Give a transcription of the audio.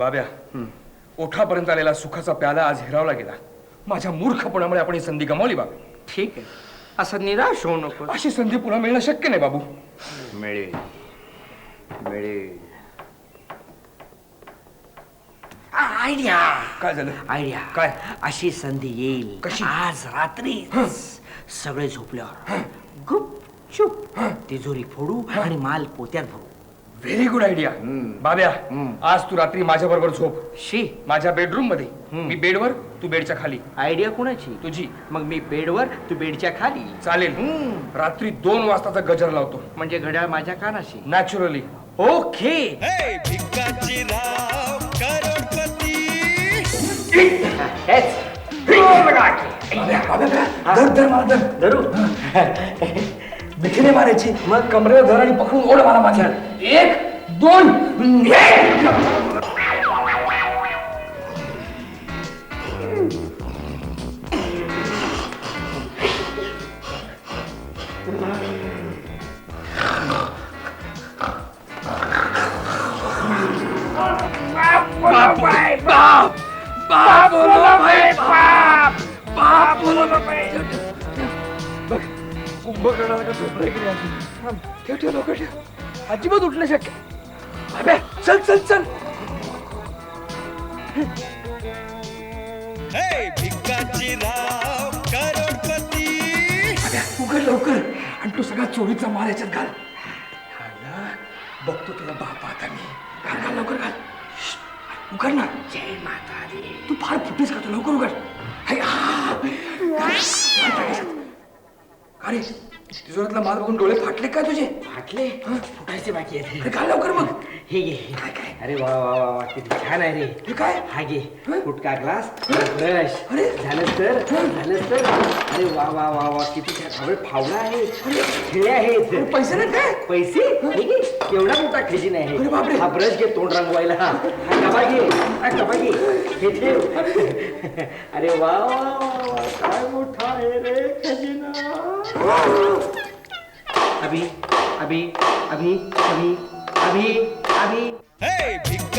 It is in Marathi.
बाब्या ओठापर्यंत आलेला सुखाचा प्याला आज हिरावला गेला. माझ्या मूर्खपणामुळे आपण ही संधी गमावली बाबा. ठीक आहे. असं निराश होऊ नको. अशी संधी पुन्हा मिळणं शक्य नाही बाबू. मिळेल. मिळेल. आयडिया. काय झालं? आयडिया. काय? अशी संधी येईल. कशी? आज रात्री. सगळे झोपल्यावर. गुपचूप. तिजोरी फोडू आणि माल पोत्यात भरू. व्हेरी गुड आयडिया बाब्या आज तू रात्री माझ्या बरोबर झोप. शी. माझ्या बेडरूममध्ये मी बेडवर तू बेडच्या खाली. आयडिया कोणाची? तुझी. मग मी बेडवर तू बेडच्या खाली. चालेल. रात्री दोन वाजताचा गजर लावतो. म्हणजे घड्याळ माझ्या कानाशी. नॅचरली ओके हे. धर. मिठीने मारायची मग कमरेवर धर आणि पकडून ओढ मला माझ्या एक दोन कुंभकर्णाला का झोपलाय की नाही अजून? ठेव ठेव लवकर ठेव. अजिबात उठणं शक्य अबे चल चल चल. हे भिकाजी राव करोडपती. अबे, उघड लवकर आणि तो सगळा चोरीचा माल याच्यात घाल. आला, बघतो तुला बाप आता मी. घाल घाल लवकर घाल. श्श्श, उघड ना. जय माता दी. तू फार फुटीस का तू? लवकर उघड. हाय, आ. अरे तिजोरीतला माल बघून डोळे फाटले काय तुझे? फाटले? फुटायचे बाकी आहेत? घाल लवकर मग. हे घे. काय काय? अरे वा वा वा वा किती छान आहे रे. हे काय? हा घे. हं? फुटका ग्लास ब्रश. अरे. झालं तर? झालं तर? अरे वा वा वा वा किती छान. अरे फावला आहे. खेळे आहेत. पैसे नाही काय? पैसे? हे? घे. एवढा मोठा खजिना आहे. अरे बापरे. हा ब्रश घे तोंड रंगवायला. हा डबा घे. हा डबा घे. हे ठेव अरे वा वा वा वा. अभि अभि अभि अभि अभि अभि हे भिकाजी राव